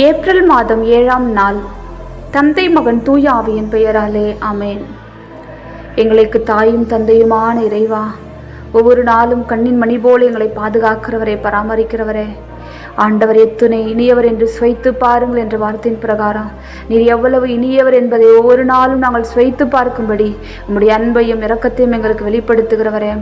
April மாதம் ஏழாம் நாள். தந்தை மகன் தூய ஆவியின் பெயராலே அமேன் எங்களுக்கு தாயும் தந்தையுமான இறைவா ஒவ்வொரு நாளும் கண்ணின் மணி போல் எங்களை பாதுகாக்கிறவரே பராமரிக்கிறவரே. ஆண்டவர் எத்துணை இனியவர் என்று சுவைத்து பாருங்கள் என்ற வார்த்தையின் பிரகாரம். நீர் எவ்வளவு இனியவர் என்பதை ஒவ்வொரு நாளும் நாங்கள் சுவைத்து பார்க்கும்படி உம்முடைய அன்பையும் இரக்கத்தையும் எங்களுக்கு வெளிப்படுத்துகிறவரே.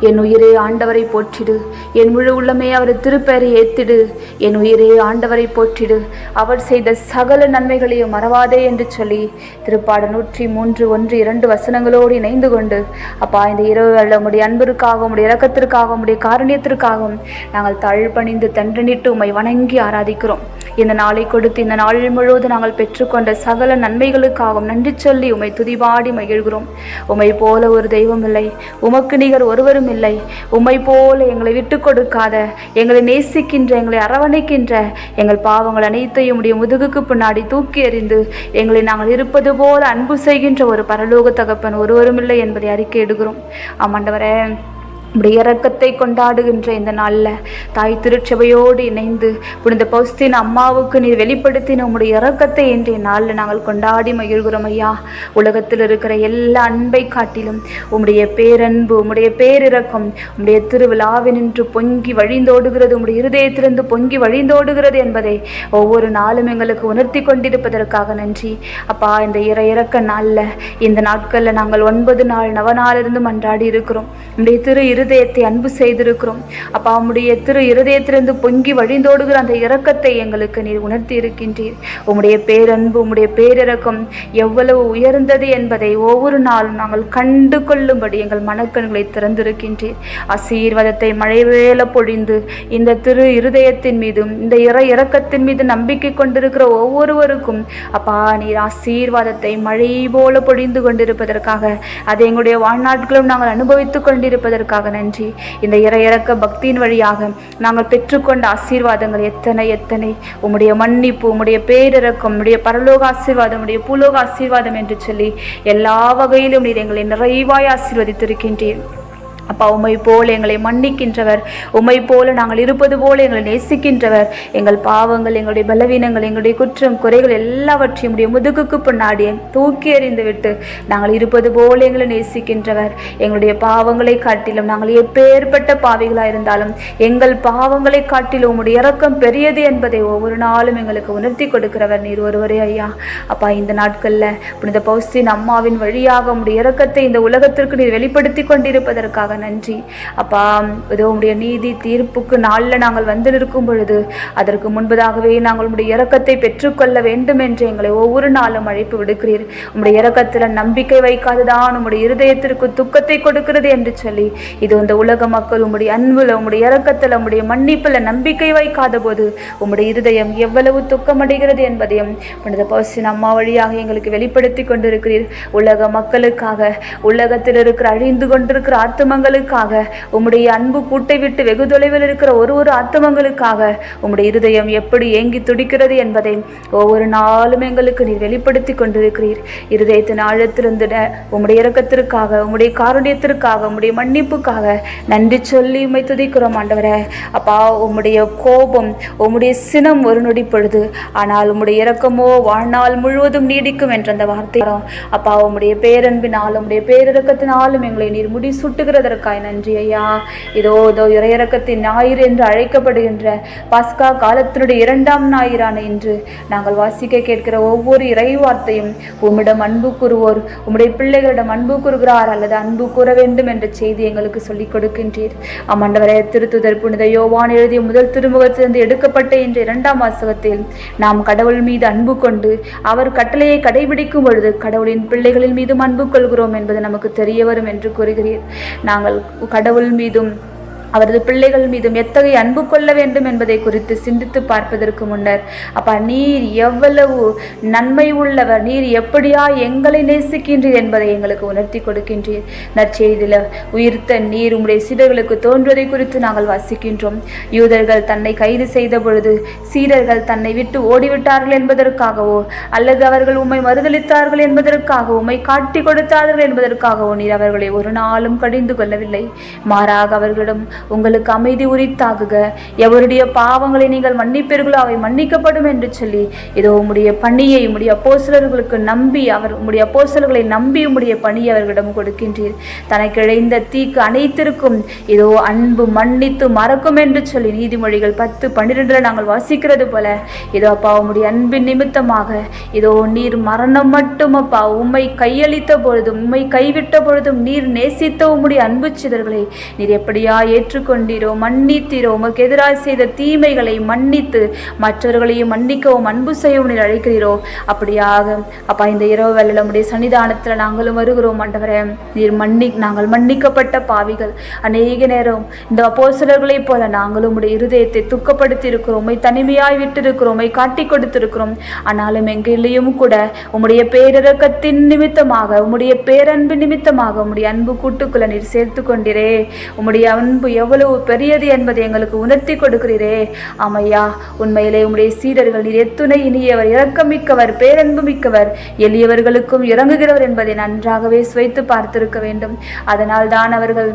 என் உயிரே ஆண்டவரை போற்றிடு. என் முழு உள்ளமே அவர் திருப்பெயரை ஏத்திடு. என் உயிரே ஆண்டவரை போற்றிடு. அவர் செய்த சகல நன்மைகளையும் மறவாதே என்று சொல்லி திருப்பாடு நூற்றி மூன்று ஒன்று இரண்டு வசனங்களோடு இணைந்து கொண்டு அப்பா இந்த இரவு வேளை உடைய அன்பிற்காகவும் உடைய இரக்கத்திற்காகவும் உடைய காரணியத்திற்காகவும் நாங்கள் தழ்பணிந்து தண்டனிட்டு உம்மை வணங்கி ஆராதிக்கிறோம். இந்த நாளை கொடுத்து இந்த நாள் முழுவதும் நாங்கள் பெற்றுக்கொண்ட சகல நன்மைகளுக்காகவும் நன்றி சொல்லி உம்மை துதிபாடி மகிழ்கிறோம். உம்மை போல ஒரு தெய்வம் இல்லை. உமக்கு நிகர் ஒருவரும் இல்லை உம்மை போல எங்களை விட்டு கொடுக்காத எங்களை நேசிக்கின்ற எங்களை அரவணைக்கின்ற எங்கள் பாவங்கள் அனைத்தையும் உடைய முதுகுக்கு பின்னாடி தூக்கி எறிந்து எங்களை நாங்கள் இருப்பது போல அன்பு செய்கின்ற ஒரு பரலோக தகப்பன் ஒருவரும் இல்லை என்பதை அறிக்கை எடுக்கிறோம். ஆமாண்டவரே உடையரக்கத்தை கொண்டாடுகின்ற இந்த நாளில் தாய் திருச்சபையோடு இணைந்து புனித பௌஸ்தின் அம்மாவுக்கு நீர் வெளிப்படுத்தின உம்முடைய இறக்கத்தை இன்றைய நாளில் நாங்கள் கொண்டாடி மகிழ்கிறோம் ஐயா. உலகத்தில் இருக்கிற எல்லா அன்பை காட்டிலும் உம்முடைய பேரன்பு உம்முடைய பேரிறக்கம் உம்முடைய திருவிழாவினின்று பொங்கி வழிந்தோடுகிறது உம்முடைய இருதயத்திலிருந்து பொங்கி வழிந்தோடுகிறது என்பதை ஒவ்வொரு நாளும் எங்களுக்கு உணர்த்தி கொண்டிருப்பதற்காக நன்றி. அப்பா இந்த இற இறக்க நாளில் இந்த நாட்களில் நாங்கள் ஒன்பது நாள் நவநாளிலிருந்து மன்றாடி இருக்கிறோம். உம்முடைய திரு இருதயத்தை அன்பு செய்திருக்கிறோம். அப்பா உம்முடைய திரு இருதயத்திலிருந்து பொங்கி வழிந்தோடுகிற அந்த இரக்கத்தை எங்களுக்கு நீர் உணர்த்தி இருக்கின்றீர் உம்முடைய பேரன்பு உம்முடைய பேரிரக்கம் எவ்வளவு உயர்ந்தது என்பதை ஒவ்வொரு நாளும் நாங்கள் கண்டு கொள்ளும்படி எங்கள் மனக்கண்களை திறந்திருக்கின்றீர். ஆசீர்வாதத்தை மழைவேல பொழிந்து இந்த திரு இருதயத்தின் மீதும் இந்த இற இறக்கத்தின் மீது நம்பிக்கை கொண்டிருக்கிற ஒவ்வொருவருக்கும் அப்பா நீர் ஆசீர்வாதத்தை மழை போல பொழிந்து கொண்டிருப்பதற்காக அதை எங்களுடைய வாழ்நாட்களும் நாங்கள் அனுபவித்துக் கொண்டிருப்பதற்காக நன்றி. இந்த இறையிறக்க பக்தியின் வழியாக நாங்கள் பெற்றுக்கொண்ட ஆசீர்வாதங்கள் எத்தனை எத்தனை. உம்முடைய மன்னிப்பு உம்முடைய பேரிறக்கம் உம்முடைய பரலோக ஆசீர்வாதம் உம்முடைய பூலோக ஆசீர்வாதம் என்று சொல்லி எல்லா வகையிலும் நீர் எங்களை நிறைவாய் ஆசீர்வதித்திருக்கின்றீர். அப்பா உம்மை போல் எங்களை மன்னிக்கின்றவர். உமை போல நாங்கள் இருப்பது போல எங்களை நேசிக்கின்றவர். எங்கள் பாவங்கள் எங்களுடைய பலவீனங்கள் எங்களுடைய குற்றம் குறைகள் எல்லாவற்றையும் உடைய முதுகுக்கு பின்னாடியே தூக்கி எறிந்து விட்டு நாங்கள் இருப்பது போல எங்களை நேசிக்கின்றவர். எங்களுடைய பாவங்களை காட்டிலும் நாங்கள் எப்பேற்பட்ட பாவிகளாக இருந்தாலும் எங்கள் பாவங்களை காட்டிலும் உம்முடைய இறக்கம் பெரியது என்பதை ஒவ்வொரு நாளும் எங்களுக்கு உணர்த்தி கொடுக்கிறவர் நீர் ஒருவரே ஐயா. அப்பா இந்த நாட்களில் புனித பௌஸ்தின் அம்மாவின் வழியாக உம்முடைய இறக்கத்தை இந்த உலகத்திற்கு நீர் வெளிப்படுத்தி கொண்டிருப்பதற்காக நன்றி. அப்பா இதோ உடைய நீதி தீர்ப்புக்கு நாளில் நாங்கள் வந்து நிற்கும் பொழுது அதற்கு முன்பதாகவே நாங்கள் உடைய இறக்கத்தை பெற்றுக்கொள்ள வேண்டும் என்று எங்களை ஒவ்வொரு நாளும் அழைப்பு விடுக்கிறீர். உம்முடைய இறக்கத்தில் நம்பிக்கை வைக்காததான் உம்முடைய இருதயத்திற்கு துக்கத்தை கொடுக்கிறது என்று சொல்லி இது இந்த உலக மக்கள் உம்முடைய அன்புல உம்முடைய இறக்கத்தில் உம்முடைய மன்னிப்புல நம்பிக்கை வைக்காத போது உம்முடைய இருதயம் எவ்வளவு துக்கமடைகிறது என்பதையும் புனித பௌசின் அம்மா வழியாக எங்களுக்கு வெளிப்படுத்தி கொண்டிருக்கிறீர். உலக மக்களுக்காக உலகத்தில் இருக்கிற அழிந்து கொண்டிருக்கிற ஆத்துமங்களுக்காக உம்முடைய அன்பு கூட்டை விட்டு வெகு தொலைவில் இருக்கிற ஒரு ஒரு ஆத்துமங்களுக்காக உம்முடைய இருதயம் எப்படி ஏங்கி துடிக்கிறது என்பதை ஒவ்வொரு நாளும் எங்களுக்கு நீர் வெளிப்படுத்தி கொண்டிருக்கிறீர். இருதயத்தின் ஆழத்திலிருந்திட உம்முடைய இறக்கத்திற்காக உம்முடைய காருண்யத்திற்காக உம்முடைய மன்னிப்புக்காக நன்றி சொல்லி உண்மை துதிக்கிறோம் ஆண்டவரே. அப்பா உம்முடைய கோபம் உம்முடைய சினம் ஒரு நொடி பொழுது ஆனால் உம்முடைய இறக்கமோ வாழ்நாள் முழுவதும் நீடிக்கும் என்ற அந்த வார்த்தை. அப்பா உம்முடைய பேரன்பினால் உம்முடைய பேரிறக்கத்தினாலும் எங்களை நீர் முடி சுட்டுகிறதற்கு கொடுத்ததற்காய் நன்றி ஐயா. இதோ இதோ இறையிறக்கத்தின் ஞாயிறு என்று அழைக்கப்படுகின்ற பாஸ்கா காலத்தினுடைய இரண்டாம் ஞாயிறான இன்று நாங்கள் வாசிக்க கேட்கிற ஒவ்வொரு இறை வார்த்தையும் உம்மிடம் அன்பு கூறுவோர் உம்முடைய பிள்ளைகளிடம் அன்பு கூறுகிறார் அல்லது அன்பு கூற வேண்டும் என்ற செய்தி எங்களுக்கு சொல்லிக் கொடுக்கின்றீர். ஆமாண்டவரே திருத்துதர் புனித யோவான் எழுதிய முதல் திருமுகத்திலிருந்து எடுக்கப்பட்ட இந்த இரண்டாம் வாசகத்தில் நாம் கடவுள் மீது அன்பு கொண்டு அவர் கட்டளையை கடைபிடிக்கும் பொழுது கடவுளின் பிள்ளைகளின் மீதும் அன்பு கொள்கிறோம் என்பது நமக்கு தெரிய வரும் என்று கூறுகிறீர். நாங்கள் கடவுள் மீதும் அவரது பிள்ளைகள் மீதும் எத்தகைய அன்பு கொள்ள வேண்டும் என்பதை குறித்து சிந்தித்து பார்ப்பதற்கு முன்னர் அப்பா நீர் எவ்வளவு நன்மை உள்ளவர் நீர் எப்படியா எங்களை நேசிக்கின்றீர் என்பதை எங்களுக்கு உணர்த்தி கொடுக்கின்றீர். நற்செய்தியில் உயிர்த்த நீர் உம்முடைய சீடர்களுக்கு தோன்றுவதை குறித்து நாங்கள் வாசிக்கின்றோம். யூதர்கள் தன்னை கைது செய்த பொழுது சீடர்கள் தன்னை விட்டு ஓடிவிட்டார்கள் என்பதற்காகவோ அல்லது அவர்கள் உம்மை மறுதளித்தார்கள் என்பதற்காகவோ உம்மை காட்டி கொடுத்தார்கள் என்பதற்காகவோ நீர் அவர்களை ஒரு நாளும் கடிந்து கொள்ளவில்லை. மாறாக அவர்களிடம் உங்களுக்கு அமைதி உரித்தாகுக. எவருடைய பாவங்களை நீங்கள் மன்னிப்பீர்களோ அவை மன்னிக்கப்படும் என்று சொல்லி இதோ உம்முடைய பணியை உம்முடைய அப்போசலர்களுக்கு நம்பி அவர் உம்முடைய அப்போசலர்களை நம்பி உம்முடைய பணியை அவர்களிடம் கொடுக்கின்றீர். தனக்கு இழைந்த தீக்கு அனைத்திற்கும் இதோ அன்பு மன்னித்து மறக்கும் என்று சொல்லி நீதிமொழிகள் பத்து பன்னிரெண்டில் நாங்கள் வாசிக்கிறது போல இதோ அப்பா உம்முடைய அன்பின் நிமித்தமாக இதோ நீர் மரணம் மட்டும் அப்பா உம்மை கையளித்த பொழுதும் உம்மை கைவிட்ட பொழுதும் நீர் நேசித்த உம்முடைய அன்பு சிதர்களை நீர் எப்படியா ஏற்று ஏற்றுக்கொண்டீரோ மன்னித்தீரோ உமக்கு எதிராக செய்த தீமைகளை மன்னித்து மற்றவர்களையும் மன்னிக்கவும் அன்பு செய்யவும் நீர் அழைக்கிறீரோ. அப்படியாக அப்பா இந்த இரவு வேலையில் நம்முடைய சன்னிதானத்தில் நாங்களும் வருகிறோம் ஆண்டவரே. நீர் மன்னி நாங்கள் மன்னிக்கப்பட்ட பாவிகள். அநேக நேரம் இந்த அப்போ சிலர்களைப் போல நாங்களும் உடைய இருதயத்தை துக்கப்படுத்தி இருக்கிறோம் உம்மை தனிமையாய் விட்டிருக்கிறோம் உம்மை காட்டி கொடுத்திருக்கிறோம். ஆனாலும் எங்களையும் கூட உம்முடைய பேரிறக்கத்தின் நிமித்தமாக உம்முடைய பேரன்பு நிமித்தமாக உம்முடைய அன்பு கூட்டுக்குள்ள நீர் சேர்த்து கொண்டிரே. உம்முடைய அன்பு எவ்வளவு பெரியது என்பதை எங்களுக்கு உணர்த்தி கொடுக்கிறீரே. ஆமையா உண்மையிலே உம்முடைய சீடர்கள் நீர் எத்துணை இனியவர் இரக்கமிக்கவர் பேரன்பு மிக்கவர் எளியவர்களுக்கும் இறங்குகிறவர் என்பதை நன்றாகவே சுவைத்து பார்த்திருக்க வேண்டும். அதனால் தான் அவர்கள்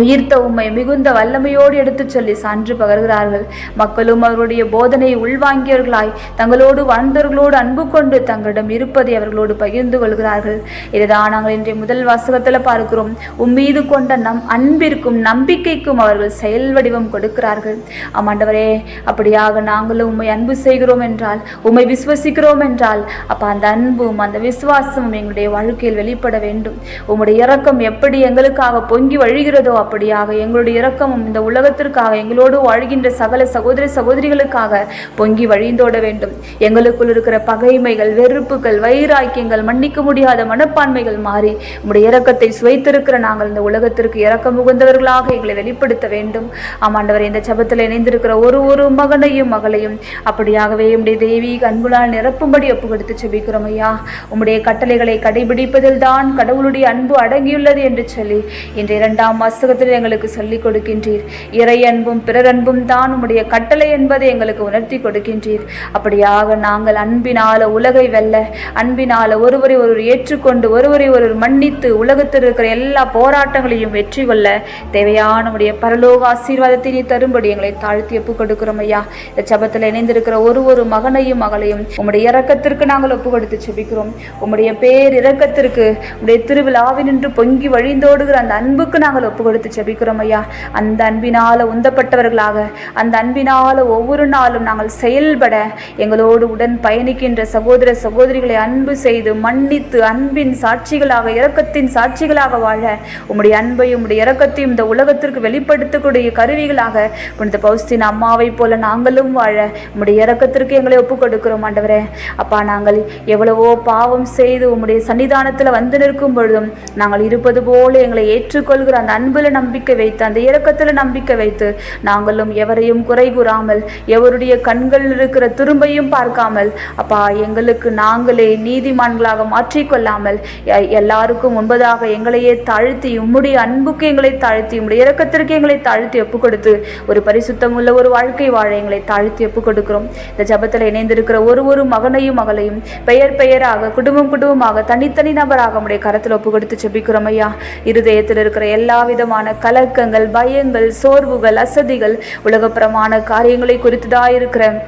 உயிர்த்த உம்மை மிகுந்த வல்லமையோடு எடுத்துச் சொல்லி சான்று பகர்கிறார்கள். மக்களும் அவருடைய போதனையை உள்வாங்கியவர்களாய் தங்களோடு வாழ்ந்தவர்களோடு அன்பு கொண்டு தங்களிடம் இருப்பதை அவர்களோடு பகிர்ந்து கொள்கிறார்கள். இதுதான் நாங்கள் இன்றைய முதல் வாசகத்தில் பார்க்கிறோம். உம்மீது கொண்ட நம் அன்பிற்கும் நம்பிக்கைக்கும் அவர்கள் செயல் வடிவம் கொடுக்கிறார்கள். ஆமாண்டவரே அப்படியாக நாங்களும் உம்மை அன்பு செய்கிறோம் என்றால் உம்மை விசுவசிக்கிறோம் என்றால் அப்ப அந்த அன்பும் அந்த விசுவாசமும் எங்களுடைய வாழ்க்கையில் வெளிப்பட வேண்டும். உம்முடைய இறக்கம் எப்படி எங்களுக்காக பொங்கி வழிகிறதோ அப்படியாக எங்களுடைய இரக்கமும் இந்த உலகத்திற்காக எங்களோடு வாழ்கின்ற சகல சகோதர சகோதரிகளுக்காக பொங்கி வழிந்தோட வேண்டும். எங்களுக்குள் இருக்கிற பகைமைகள் வெறுப்புகள் வைராக்கியங்கள் மன்னிக்க முடியாத மனப்பான்மைகள் மாறி உங்களுடைய இரக்கத்தை சுவைத்திருக்கிற நாங்கள் இந்த உலகத்திற்கு இரக்கம் முகந்தவர்களாக எங்களை வெளிப்படுத்த வேண்டும். ஆமாண்டவர் இந்த சபத்தில் இணைந்திருக்கிற ஒரு ஒரு மகனையும் மகளையும் அப்படியாகவே உடைய தேவி அன்புனால் நிரப்பும்படி ஒப்பு கொடுத்து செபிக்கிறோம் ஐயா. உம்முடைய கட்டளைகளை கடைபிடிப்பதில் தான் கடவுளுடைய அன்பு அடங்கியுள்ளது என்று சொல்லி இன்று இரண்டாம் புத்தகத்தில் எங்களுக்கு சொல்லிக் கொடுக்கின்றீர். இறை அன்பும் பிறர் அன்பும் தான் உம்முடைய கட்டளை என்பதை எங்களுக்கு உணர்த்தி கொடுக்கின்றீர். அப்படியாக நாங்கள் அன்பினால உலகை வெல்ல அன்பினால ஒருவரை ஒருவர் ஏற்றுக்கொண்டு ஒருவரை ஒருவர் மன்னித்து உலகத்தில் இருக்கிற எல்லா போராட்டங்களையும் வெற்றி கொள்ள தேவையான உடைய பரலோக ஆசீர்வாதத்தை நீ தரும்படி எங்களை தாழ்த்தி ஒப்பு கொடுக்கிறோம் ஐயா. இந்த சபத்தில் இணைந்திருக்கிற ஒரு ஒரு மகனையும் மகளையும் உம்முடைய இறக்கத்திற்கு நாங்கள் ஒப்பு கொடுத்து செபிக்கிறோம் உம்முடைய பேர் இறக்கத்திற்கு உம்முடைய திருவிழாவில் நின்று பொங்கி வழிந்தோடுகிற அந்த அன்புக்கு நாங்கள் ஒப்பு கொடுத்து செபிக்கிறோம் ஐயா. அந்த அன்பினால உந்தப்பட்டவர்களாக அந்த அன்பினால ஒவ்வொரு நாளும் நாங்கள் செயல்பட எங்களோடு உடன் பயணிக்கின்ற சகோதர சகோதரிகளை அன்பு செய்து மன்னித்து அன்பின் சாட்சிகளாக இரக்கத்தின் சாட்சிகளாக வாழ உம்முடைய அன்பையும் உம்முடைய இரக்கத்தையும் இந்த உலகத்திற்கு வெளிப்படுத்தக்கூடிய கருவிகளாக புனித பௌஸ்தின் அம்மாவை போல நாங்களும் வாழ உம்முடைய இரக்கத்திற்கு எங்களை ஒப்புக் கொடுக்கிறோம் ஆண்டவரே. அப்பா நாங்கள் எவ்வளவோ பாவம் செய்து உம்முடைய சன்னிதானத்தில் வந்து நிற்கும் பொழுதும் நாங்கள் இருப்பது போல எங்களை ஏற்றுக்கொள்கிற அந்த அன்பில் நம்பிக்கை வைத்து அந்த இரக்கத்தில் நம்பிக்கை வைத்து நாங்களும் எவரையும் குறை கூறாமல் எவருடைய கண்களில் இருக்கிற துரும்பையும் பார்க்காமல் அப்பா எங்களுக்கு நாங்களே நீதிமான்களாக மாற்றிக்கொள்ளாமல் எல்லாருக்கும் முன்பதாக எங்களையே தாழ்த்தி உம்முடைய அன்புக்கு எங்களை தாழ்த்தி உம்முடைய இரக்கத்திற்கு எங்களை தாழ்த்தி ஒப்புக் கொடுத்து ஒரு பரிசுத்தம் உள்ள ஒரு வாழ்க்கை வாழ எங்களை தாழ்த்தி ஒப்புக் கொடுக்கிறோம் இந்த ஜபத்தில் இணைந்திருக்கிற ஒரு ஒரு மகனையும் மகளையும் பெயர் பெயராக குடும்பம் குடும்பமாக தனித்தனி நபராக நம்முடைய கரத்தில் ஒப்பு கொடுத்து செபிக்கிறோம் ஐயா. இருதயத்தில் இருக்கிற எல்லா விதமான கலக்கங்கள் பயங்கள் சோர்வுகள் அசதிகள் உலகப்புறமான காரியங்களை குறித்துதான் இருக்கிற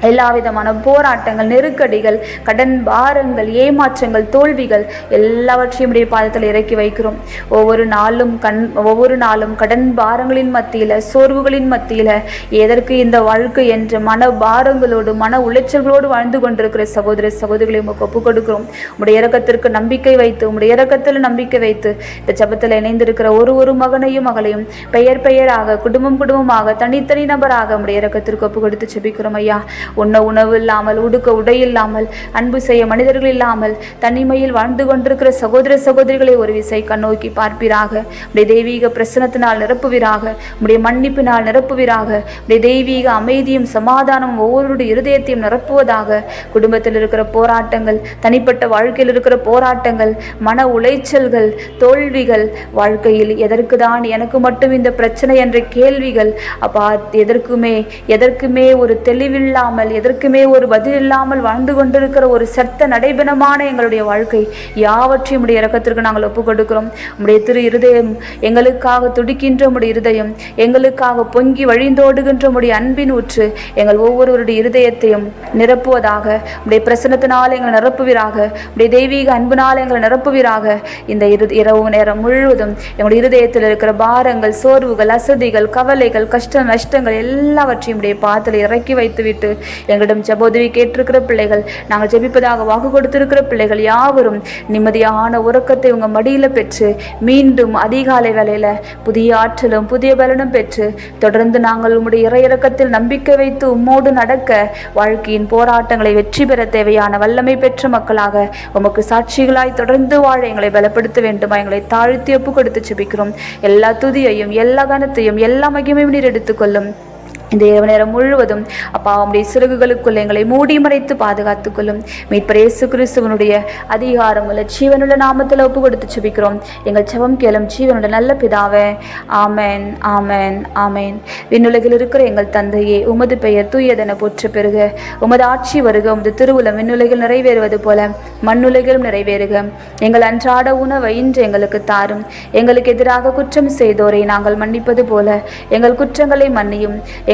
எல்லா விதமான போராட்டங்கள் நெருக்கடிகள் கடன் பாரங்கள் ஏமாற்றங்கள் தோல்விகள் எல்லாவற்றையும் உடைய பாதத்தில் இறக்கி வைக்கிறோம். ஒவ்வொரு நாளும் கண் ஒவ்வொரு நாளும் கடன் பாரங்களின் மத்தியில் சோர்வுகளின் மத்தியில் எதற்கு இந்த வாழ்க்கை என்ற மன பாரங்களோடு மன உளைச்சல்களோடு வாழ்ந்து கொண்டிருக்கிற சகோதர சகோதரிகளை உமக்கு ஒப்புக் கொடுக்கிறோம். உடைய இறக்கத்திற்கு நம்பிக்கை வைத்து உடைய இறக்கத்தில் நம்பிக்கை வைத்து இந்த ஜபத்தில் இணைந்திருக்கிற ஒரு ஒரு மகனையும் மகளையும் பெயர் பெயராக குடும்பம் குடும்பமாக தனித்தனி நபராக உடைய இறக்கத்திற்கு ஒப்பு கொடுத்து செபிக்கிறோம் ஐயா. உண்ண உணவு இல்லாமல் உடுக்க உடை இல்லாமல் அன்பு செய்ய மனிதர்கள் இல்லாமல் தனிமையில் வாழ்ந்து கொண்டிருக்கிற சகோதர சகோதரிகளை ஒரு விசை கண்ணோக்கி பார்ப்பீராக. உடைய தெய்வீக பிரசனத்தினால் நிரப்புவீராக. உடைய மன்னிப்பினால் நிரப்புவீராக. உடைய தெய்வீக அமைதியும் சமாதானமும் ஒவ்வொருடைய இருதயத்தையும் நிரப்புவதாக. குடும்பத்தில் இருக்கிற போராட்டங்கள் தனிப்பட்ட வாழ்க்கையில் இருக்கிற போராட்டங்கள் மன உளைச்சல்கள் தோல்விகள் வாழ்க்கையில் எதற்கு தான் எனக்கு மட்டும் இந்த பிரச்சனை என்ற கேள்விகள் அப்பா எதற்குமே எதற்குமே ஒரு தெளிவில்லாமல் இல்லாமல் எதற்குமே ஒரு பதில் இல்லாமல் வாழ்ந்து கொண்டிருக்கிற ஒரு செத்த நடைபெணமான எங்களுடைய வாழ்க்கை யாவற்றையும் உடைய இறக்கத்திற்கு நாங்கள் ஒப்புக் கொடுக்கிறோம் உடைய திரு இருதயம் எங்களுக்காக துடிக்கின்ற உடைய இருதயம் எங்களுக்காக பொங்கி வழிந்தோடுகின்ற உடைய அன்பின் ஊற்று எங்கள் ஒவ்வொருவருடைய இருதயத்தையும் நிரப்புவதாக உடைய பிரசனத்தினால் எங்களை நிரப்புவீராக உடைய தெய்வீக அன்பினால் எங்களை நிரப்புவீராக இந்த இரு இரவு நேரம் முழுவதும் எங்களுடைய இருதயத்தில் இருக்கிற பாரங்கள் சோர்வுகள் அசதிகள் கவலைகள் கஷ்ட நஷ்டங்கள் எல்லாவற்றையும் உடைய பாத்தில் இறக்கி வைத்துவிட்டு எங்களிடம் ஜபோதவி கேட்டிருக்கிற பிள்ளைகள் நாங்கள் ஜெபிப்பதாக வாக்கு கொடுத்திருக்கிற பிள்ளைகள் யாவரும் நிம்மதியான உறக்கத்தை உங்கள் மடியில் பெற்று மீண்டும் அதிகாலை வேலையில் புதிய ஆற்றலும் புதிய பலனும் பெற்று தொடர்ந்து நாங்கள் உம்முடைய இறையிறக்கத்தில் நம்பிக்கை வைத்து உம்மோடு நடக்க வாழ்க்கையின் போராட்டங்களை வெற்றி பெற தேவையான வல்லமை பெற்ற மக்களாக உமக்கு சாட்சிகளாய் தொடர்ந்து வாழ எங்களை பலப்படுத்த வேண்டுமா? எங்களை தாழ்த்தி ஒப்பு கொடுத்து செபிக்கிறோம் எல்லா துதியையும் எல்லா கனத்தையும் எல்லா மகிமையும் நீர் எடுத்துக்கொள்ளும். இந்த இரவு நேரம் முழுவதும் அப்பா உம்முடைய சிறகுகளுக்குள் எங்களை மூடி மறைத்து பாதுகாத்துக் கொள்ளும். மீட்பர் இயேசு கிறிஸ்துவனுடைய அதிகாரம் உள்ள ஜீவனுள்ள நாமத்தில் ஒப்பு கொடுத்து சுபிக்கிறோம் எங்கள் செவம் கேளும் ஜீவனுடைய நல்ல பிதாவே ஆமேன் ஆமென் ஆமென். விண்ணுலகில் இருக்கிற எங்கள் தந்தையே உமது பெயர் தூயதென போற்று பெறுக உமது ஆட்சி வருக உமது திருவுளம் விண்ணுலகில் நிறைவேறுவது போல மண்ணுலகிலும் நிறைவேறுக. எங்கள் அன்றாட உணவை இன்று எங்களுக்கு தாரும். எங்களுக்கு எதிராக குற்றம் செய்தோரை நாங்கள் மன்னிப்பது போல எங்கள் குற்றங்களை மன்னியும்.